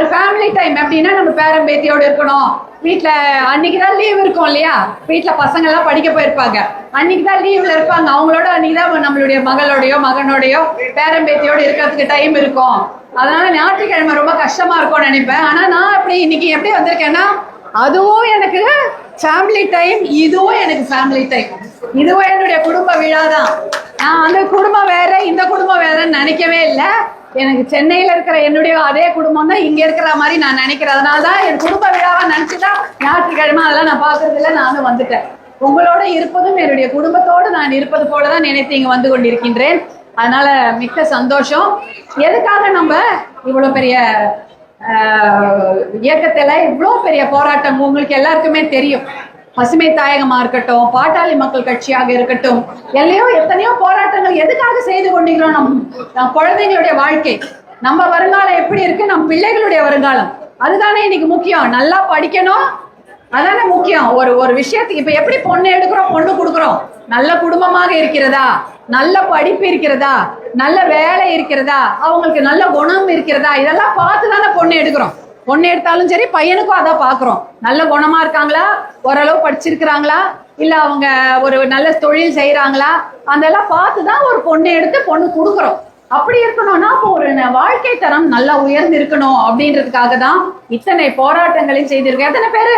ஒரு family time அப்படின்னா நம்ம பேரம் பேத்தியோட இருக்கணும். வீட்டில் அன்னைக்கு தான் லீவ் இருக்கும் இல்லையா? வீட்டில் பசங்கள்லாம் படிக்க போயிருப்பாங்க. அன்னைக்கு தான் லீவ்ல இருப்பாங்க. அவங்களோட அன்னைக்கு தான் நம்மளுடைய மகளோடையோ மகனோடையோ பேரன் பேத்தியோட இருக்கிறதுக்கு டைம் இருக்கும். அதனால ஞாயிற்றுக்கிழமை ரொம்ப கஷ்டமா இருக்கும்னு நினைப்பேன். ஆனால் நான் அப்படி இன்னைக்கு எப்படி வந்திருக்கேன்னா அதுவும் எனக்கு ஃபேமிலி டைம் இதுவும் எனக்கு ஃபேமிலி டைம் இதுவும் என்னுடைய குடும்ப விழா தான். நான் அந்த குடும்பம் வேற இந்த குடும்பம் வேறன்னு நினைக்கவே இல்லை. எனக்கு சென்னையில இருக்கிற என்னுடைய அதே குடும்பம் தான் இங்க இருக்கிற மாதிரி நான் நினைக்கிறேன். அதனாலதான் என் குடும்ப விழாவா நினைச்சுதான் ஞாயிற்றுக்கிழமை அதெல்லாம் நான் பாக்குறது இல்லை நானும் வந்துட்டேன். உங்களோட இருப்பதும் என்னுடைய குடும்பத்தோடு நான் இருப்பது போல தான் நினைத்து இங்க வந்து கொண்டிருக்கின்றேன். அதனால மிக்க சந்தோஷம். எதுக்காக நம்ம இவ்வளவு பெரிய ஆஹ், இயக்கத்துல இவ்வளோ பெரிய போராட்டம் உங்களுக்கு எல்லாருக்குமே தெரியும். பசுமை தாயகமா இருக்கட்டும் பாட்டாளி மக்கள் கட்சியாக இருக்கட்டும் எல்லையோ எத்தனையோ போராட்டங்கள் எதுக்காக செய்து கொண்டிருக்கிறோம் நம் நம் குழந்தைங்களுடைய வாழ்க்கை? நம்ம வருங்காலம் எப்படி இருக்கு? நம் பிள்ளைகளுடைய வருங்காலம். அதுதானே இன்னைக்கு முக்கியம். நல்லா படிக்கணும். அதானே முக்கியம். ஒரு ஒரு விஷயத்துக்கு இப்ப எப்படி பொண்ணு எடுக்கிறோம் பொண்ணு கொடுக்குறோம்? நல்ல குடும்பமாக இருக்கிறதா? நல்ல படிப்பு இருக்கிறதா? நல்ல வேலை இருக்கிறதா? அவங்களுக்கு நல்ல குணம் இருக்கிறதா? இதெல்லாம் பார்த்து தானே பொண்ணு எடுக்கிறோம். பொண்ணு எடுத்தாலும் சரி பையனுக்கும் அதான் பார்க்குறோம் நல்ல குணமா இருக்காங்களா? ஓரளவு படிச்சிருக்கிறாங்களா? இல்ல அவங்க ஒரு நல்ல தொழில் செய்யறாங்களா அதெல்லாம் பார்த்து தான் ஒரு பொண்ணை எடுத்து பொண்ணு கொடுக்குறோம். அப்படி இருக்கணும்னா அப்போ ஒரு ந- வாழ்க்கை தரம் நல்லா உயர்ந்து இருக்கணும் அப்படின்றதுக்காக தான் இத்தனை போராட்டங்களையும் செய்திருக்கேன் எத்தனை பேரு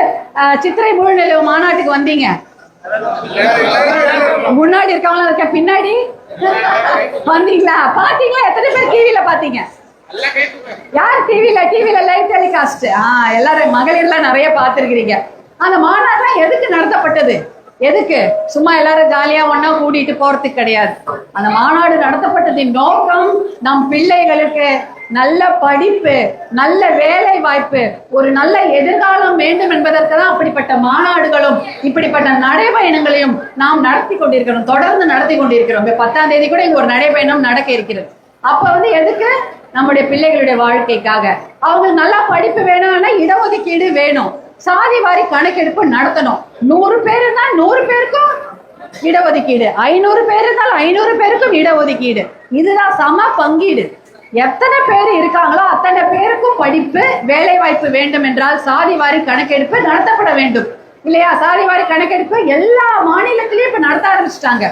சித்திரை முழுநிலவு மாநாட்டுக்கு வந்தீங்க? முன்னாடி இருக்கவங்களா இருக்க பின்னாடி? வந்தீங்களா? பாத்தீங்களா? எத்தனை பேர் டிவியில பாத்தீங்க? யார் டிவில டிவில லைவ் டெலிகாஸ்ட் ஆ எல்லாரும் மகளிர்லாம் நிறைய பார்த்துருக்கிறீங்க. அந்த மாநாடுலாம் எதுக்கு நடத்தப்பட்டது? எதுக்கு? சும்மா எல்லாரும் ஜாலியா ஒண்ணா கூட்டிட்டு போறதுக்கு கிடையாது. அந்த மாநாடு நடத்தப்பட்டதின் நோக்கம் நம் பிள்ளைகளுக்கு நல்ல படிப்பு நல்ல வேலை வாய்ப்பு ஒரு நல்ல எதிர்காலம் வேண்டும் என்பதற்கு தான் அப்படிப்பட்ட மாநாடுகளும் இப்படிப்பட்ட நடைபயணங்களையும் நாம் நடத்தி கொண்டிருக்கிறோம் தொடர்ந்து நடத்தி கொண்டிருக்கிறோம். பத்தாம் தேதி கூட இங்க ஒரு நடைபயணம் நடக்க இருக்கிறது. அப்ப வந்து எதுக்கு? நம்முடைய பிள்ளைகளுடைய வாழ்க்கைக்காக. அவங்களுக்கு நல்லா படிப்பு வேணும்னா இடஒதுக்கீடு வேணும். சாதி வாரி கணக்கெடுப்பு நடத்தணும். நூறு பேர் இருந்தால் நூறு பேருக்கும் இடஒதுக்கீடு. ஐநூறு பேர் இருந்தால் ஐநூறு பேருக்கும் இடஒதுக்கீடு. இதுதான் சம பங்கீடு. எத்தனை பேர் இருக்காங்களோ அத்தனை பேருக்கும் படிப்பு வேலை வாய்ப்பு வேண்டும் என்றால் சாதி வாரி கணக்கெடுப்பு நடத்தப்பட வேண்டும். இல்லையா? சாதி வாரி கணக்கெடுப்பு எல்லா மாநிலத்திலயும் இப்ப நடத்த ஆரம்பிச்சிட்டாங்க.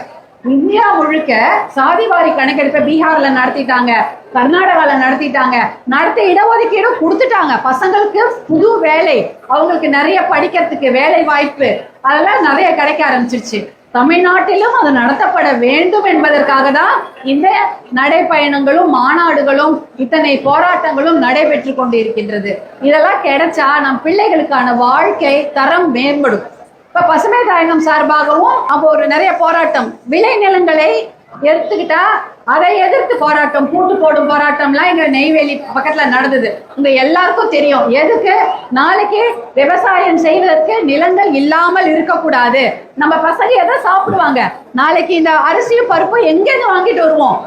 இந்தியா முழுக்க சாதிவாரி கணக்கெடுப்பை பீகார்ல நடத்திட்டாங்க கர்நாடகால நடத்திட்டாங்க. நடத்த இடஒதுக்கீடும் கொடுத்துட்டாங்க. பசங்களுக்கு புது வேலை அவங்களுக்கு நிறைய படிக்கிறதுக்கு வேலை வாய்ப்பு. அதெல்லாம் நிறைய கிடைக்க ஆரம்பிச்சிருச்சு. தமிழ்நாட்டிலும் அது நடத்தப்பட வேண்டும் என்பதற்காக தான் இந்த நடைப்பயணங்களும் மாநாடுகளும் இத்தனை போராட்டங்களும் நடைபெற்று கொண்டிருக்கின்றது. இதெல்லாம் கிடைச்சா நம் பிள்ளைகளுக்கான வாழ்க்கை தரம் மேம்படும். இப்போ பசுமை தாயகம் சார்பாகவும் அப்போ ஒரு நிறைய போராட்டம். விளை நிலங்களை எடுத்துக்கிட்டா அதை எதிர்த்து போராட்டம் கூட்டு போடும் போராட்டம்லாம் எங்க நெய்வேலி பக்கத்துல நடந்தது. உங்க எல்லாருக்கும் தெரியும். எதுக்கு? நாளைக்கு விவசாயம் செய்வதற்கு நிலங்கள் இல்லாமல் இருக்கக்கூடாது. நம்ம பசங்க எதை சாப்பிடுவாங்க? நாளைக்கு இந்த அரிசியும் பருப்பும் எங்கேருந்து வாங்கிட்டு வருவோம்?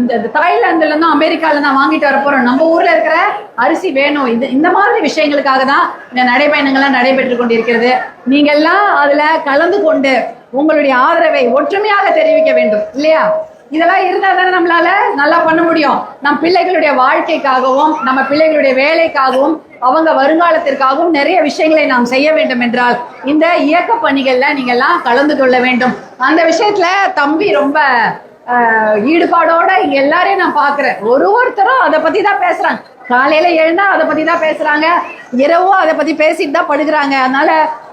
இந்த தாய்லாந்துல இருந்தும் அமெரிக்கால தான் வாங்கிட்டு வர போறோம். நம்ம ஊர்ல இருக்கிற அரிசி வேணும். இது இந்த மாதிரி விஷயங்களுக்காக தான் இந்த நடைபயணங்கள்லாம் நடைபெற்று கொண்டிருக்கிறது. நீங்க எல்லாம் அதுல கலந்து கொண்டு உங்களுடைய ஆதரவை ஒற்றுமையாக தெரிவிக்க வேண்டும். இல்லையா? இதெல்லாம் இருந்தா தானே நம்மளால நல்லா பண்ண முடியும். நம் பிள்ளைகளுடைய வாழ்க்கைக்காகவும் நம்ம பிள்ளைகளுடைய வேலைக்காகவும் அவங்க வருங்காலத்திற்காகவும் நிறைய விஷயங்களை நாம் செய்ய வேண்டும் என்றால் இந்த இயக்க பணிகள்ல நீங்க எல்லாம் கலந்து கொள்ள வேண்டும். அந்த விஷயத்துல தம்பி ரொம்ப ஈடுபாடோட இங்க எல்லாரையும் நான் பாக்குறேன் ஒரு ஒருத்தரும் அதை பத்தி தான் பேசுறாங்க. காலையில எழுந்தா அதை பத்தி தான் பேசுறாங்க. இரவும் அதை பத்தி பேசிட்டு தான் படுக்கிறாங்க. அதனால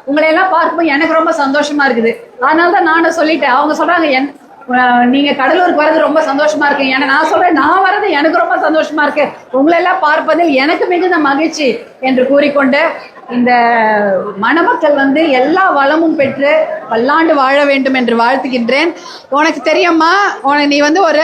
உங்களை எல்லாம் பார்க்கும்போது எனக்கு ரொம்ப சந்தோஷமா இருக்குது. அதனால தான் நானும் சொல்லிட்டேன். அவங்க சொல்றாங்க என் நீங்க கடலூருக்கு வர்றது ரொம்ப சந்தோஷமா இருக்கு. ஏன்னா நான் சொல்றேன் நான் வர்றது எனக்கு ரொம்ப சந்தோஷமா இருக்கு. உங்களை எல்லாம் பார்ப்பதில் எனக்கு மிகுந்த மகிழ்ச்சி என்று கூறிக்கொண்டு இந்த மணமக்கள் வந்து எல்லா வளமும் பெற்று பல்லாண்டு வாழ வேண்டும் என்று வாழ்த்துகின்றேன். உனக்கு தெரியுமா உனக்கு நீ வந்து ஒரு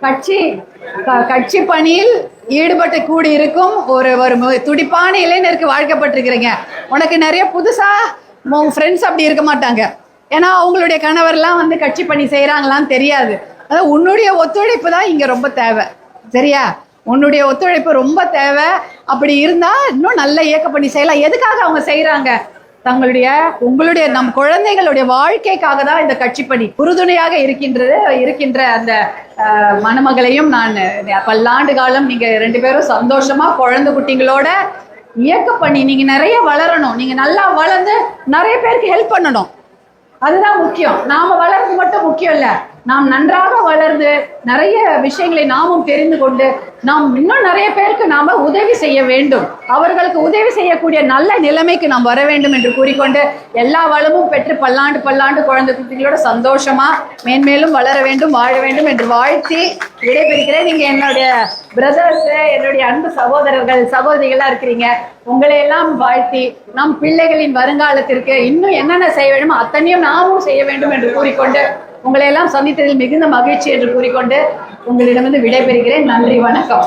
கட்சி க- கட்சி பணியில் ஈடுபட்டு கூடி இருக்கும் ஒரு ஒரு துடிப்பான இளைஞருக்கு வாழ்க்கப்பட்டிருக்கிறீங்க. உனக்கு நிறைய புதுசா உன் ஃப்ரெண்ட்ஸ் அப்படி இருக்க மாட்டாங்க. ஏன்னா அவங்களுடைய கணவர்லாம் வந்து கட்சி பணி செய்கிறாங்களான்னு தெரியாது. அதாவது உன்னுடைய ஒத்துழைப்பு தான் இங்கே ரொம்ப தேவை. சரியா? உன்னுடைய ஒத்துழைப்பு ரொம்ப தேவை. அப்படி இருந்தால் இன்னும் நல்ல இயக்க பணி செய்யலாம். எதுக்காக அவங்க செய்கிறாங்க தங்களுடைய உங்களுடைய நம் குழந்தைகளுடைய வாழ்க்கைக்காக தான் இந்த கட்சி பணி உறுதுணையாக இருக்கின்றது இருக்கின்ற அந்த மணமகளையும் நான் பல்லாண்டு காலம் நீங்கள் ரெண்டு பேரும் சந்தோஷமாக குழந்தை குட்டிங்களோட இயக்க பண்ணி நீங்கள் நிறைய வளரணும். நீங்கள் நல்லா வளர்ந்து நிறைய பேருக்கு ஹெல்ப் பண்ணணும். அதுதான் முக்கியம். நாம வளர்றது மட்டும் முக்கியம் இல்லை நாம் நன்றாக வளர்ந்து நிறைய விஷயங்களை நாமும் தெரிந்து கொண்டு நாம் இன்னும் நிறைய பேருக்கு நாம உதவி செய்ய வேண்டும். அவர்களுக்கு உதவி செய்யக்கூடிய நல்ல நிலைமைக்கு நாம் வர வேண்டும் என்று கூறிக்கொண்டு எல்லா வளமும் பெற்று பல்லாண்டு பல்லாண்டு குழந்தை குட்டிகளோட சந்தோஷமா மேன்மேலும் வளர வேண்டும் வாழ வேண்டும் என்று வாழ்த்தி விடைபெறுகிறேன். நீங்க என்னுடைய பிரதர்ஸ் என்னுடைய அன்பு சகோதரர்கள் சகோதரிகளா இருக்கிறீங்க. உங்களை எல்லாம் வாழ்த்தி நம் பிள்ளைகளின் வருங்காலத்திற்கு இன்னும் என்னென்ன செய்ய வேண்டுமோ அத்தனையும் நாமும் செய்ய வேண்டும் என்று கூறிக்கொண்டு உங்களை எல்லாம் சந்தித்ததில் மிகுந்த மகிழ்ச்சி என்று கூறிக்கொண்டு உங்களிடமிருந்து விடைபெறுகிறேன். நன்றி வணக்கம்.